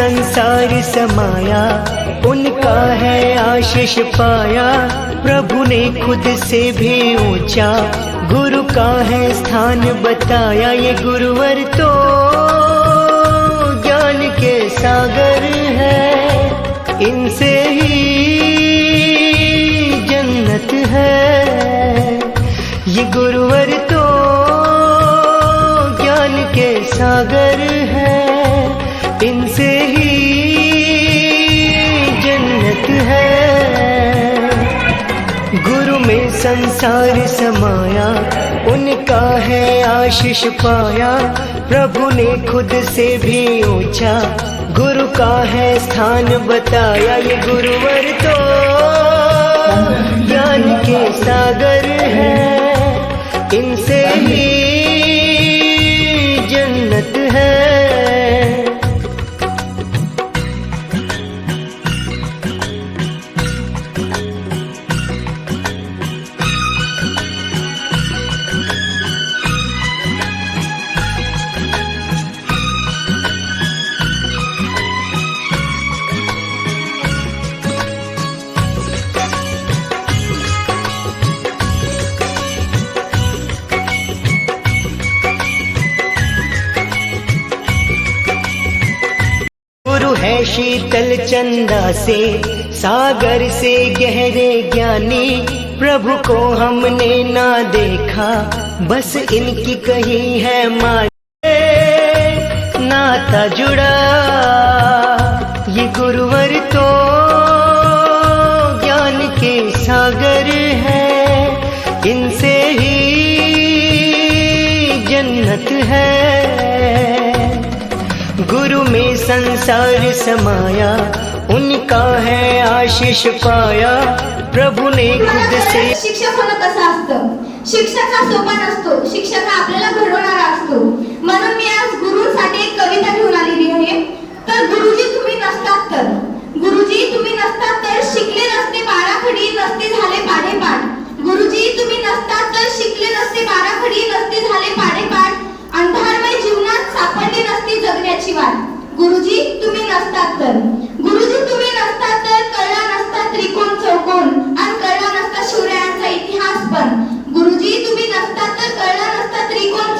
समाया, उनका है आशीष पाया। प्रभु ने खुद से भी ऊँचा, गुरु का है स्थान बताया। ये गुरुवर तो ज्ञान के सागर है। इनसे ही जन्नत है। ये गुरुवर तो ज्ञान के सागर गुरु में संसार समाया, उनका है आशीष पाया, प्रभु ने खुद से भी ऊँचा, गुरु का है स्थान बताया, ये गुरुवर तो ज्ञान के सागर है। इनसे है शीतल चंदा से, सागर से गहरे ज्ञानी। प्रभु को हमने ना देखा, बस इनकी कही है माने। नाता जुड़ा, ये गुरुवर तो ज्ञान के सागर है। इनसे ही जन्नत है। गुरु में संसार समाया उनका है आशीष पाया प्रभु ने खुद से शिक्षक होणं कसं असतं? शिक्षक हा सोपा नसतो शिक्षक हा आपल्याला घडवणारा असतो. म्हणून आशीर्वाद गुरुजी तुम्ही नसतात तर. गुरुजी तुम्ही नसतात तर कळला नसता त्रिकोण चौकोन आणि कळला नसता शिवरायांचा इतिहास पण. गुरुजी तुम्ही नसतात तर कळला नसता त्रिकोण